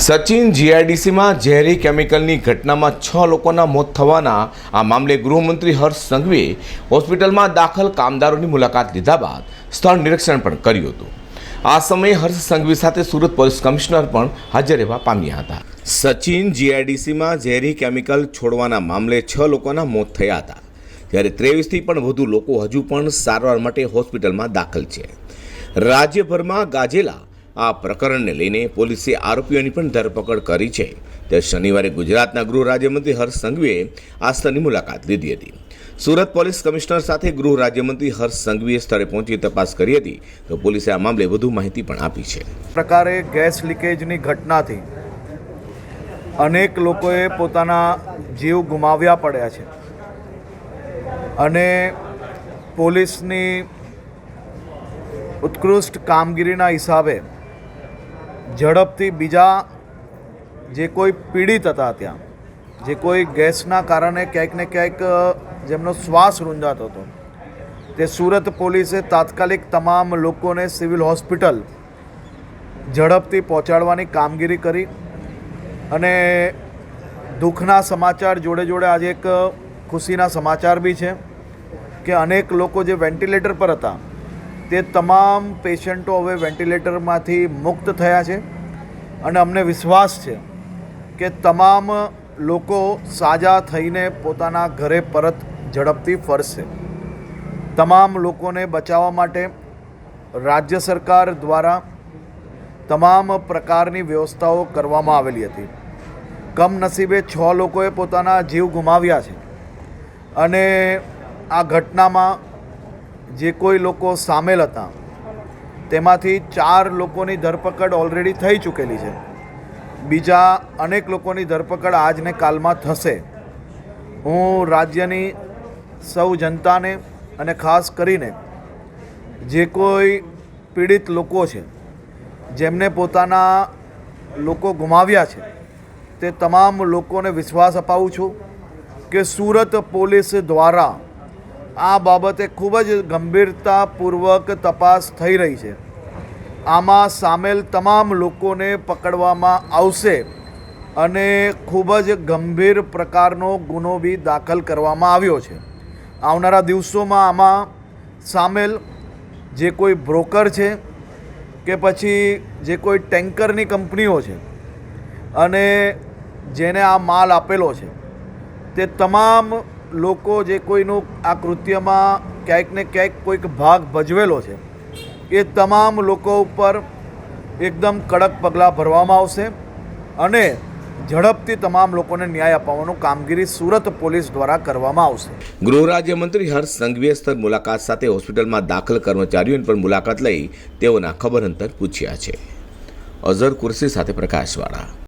સચિન જીઆઈડીસીમાં ઝેરી કેમિકલની ઘટનામાં છ લોકોના મોત થવાના આ મામલે ગૃહમંત્રી હર્ષ સંઘવીએ હોસ્પિટલમાં દાખલ કામદારોની મુલાકાત લીધા બાદ સ્થળ નિરીક્ષણ પણ કર્યું હતું. આ સમયે હર્ષ સંઘવી સાથે સુરત પોલીસ કમિશનર પણ હાજર રહેવા પામ્યા હતા. સચિન જીઆઈડીસીમાં ઝેરી કેમિકલ છોડવાના મામલે છ લોકોના મોત થયા હતા. જ્યારે ત્રેવીસથી પણ વધુ લોકો હજુ પણ સારવાર માટે હોસ્પિટલમાં દાખલ છે. રાજ્યભરમાં ગાજેલા આ પ્રકરણને લઈને પોલીસે આરોપીઓની પણ ધરપકડ કરી છે. તે શનિવારે ગુજરાતના ગૃહ રાજ્યમંત્રી હર્ષ સંઘવીએ આ સ્થળની મુલાકાત લીધી હતી. સુરત પોલીસ કમિશનર સાથે ગૃહ રાજ્યમંત્રી હર્ષ સંઘવીએ સ્થળે પહોંચી તપાસ કરી હતી તો પોલીસે આ મામલે વધુ માહિતી પણ આપી છે. પ્રકારે ગેસ લીકેજની ઘટનાથી અનેક લોકોએ પોતાના જીવ ગુમાવ્યા પડ્યા છે. અને પોલીસની ઉત્કૃષ્ટ કામગીરીના હિસાબે ઝડપથી બીજા જે કોઈ પીડિત હતા ત્યાં, જે કોઈ ગેસના કારણે ક્યાંક ને ક્યાંક જેમનો શ્વાસ રૂંધાતો હતો, તે સુરત પોલીસે તાત્કાલિક તમામ લોકોને સિવિલ હોસ્પિટલ ઝડપથી પહોંચાડવાની કામગીરી કરી અને દુઃખના સમાચાર જોડે જોડે આજે એક ખુશીના સમાચાર બી છે કે અનેક લોકો જે વેન્ટિલેટર પર હતા તે તમામ પેશન્ટો હવે વેન્ટિલેટરમાંથી મુક્ત થયા છે અને અમને વિશ્વાસ છે કે તમામ લોકો સાજા થઈને પોતાના ઘરે પરત ઝડપથી ફરશે. તમામ લોકોને બચાવવા માટે રાજ્ય સરકાર દ્વારા તમામ પ્રકારની વ્યવસ્થાઓ કરવામાં આવેલી હતી. કમનસીબે છ લોકોએ પોતાના જીવ ગુમાવ્યા છે અને આ ઘટનામાં જે કોઈ લોકો સામેલ હતા, તેમાંથી ચાર લોકોની ધરપકડ ઓલરેડી થઈ ચૂકેલી છે. બીજા અનેક લોકોની ધરપકડ આજને કાલમાં થશે. હું રાજ્યની સૌ જનતાને અને ખાસ કરીને જે કોઈ પીડિત લોકો છે, જેમને પોતાના લોકો ગુમાવ્યા છે, તે તમામ લોકોને વિશ્વાસ અપાવું છું કે સુરત પોલીસ દ્વારા આ બાબતે ખૂબ જ ગંભીરતાપૂર્વક તપાસ થઈ રહી છે. આમાં સામેલ તમામ લોકોને પકડવામાં આવશે અને ખૂબ જ ગંભીર પ્રકારનો ગુનો બી દાખલ કરવામાં આવ્યો છે. આવનારા દિવસોમાં આમાં સામેલ જે કોઈ બ્રોકર છે કે પછી જે કોઈ ટેન્કરની કંપનીઓ છે અને જેને આ માલ આપેલો છે, તે તમામ લોકો જે કોઈનું આ કૃત્યમાં ક્યાંક ને ક્યાંક કોઈક ભાગ ભજવેલો છે, એ તમામ લોકો ઉપર એકદમ કડક પગલાં ભરવામાં આવશે અને ઝડપથી તમામ લોકોને ન્યાય અપાવવાનું કામગીરી સુરત પોલીસ દ્વારા કરવામાં આવશે. ગૃહ રાજ્યમંત્રી હર્ષ સંઘવીએ સ્થળ મુલાકાત સાથે હોસ્પિટલમાં દાખલ કર્મચારીઓની પણ મુલાકાત લઈ તેઓના ખબર અંતર પૂછ્યા છે. અઝર કુર્સી સાથે પ્રકાશવાળા.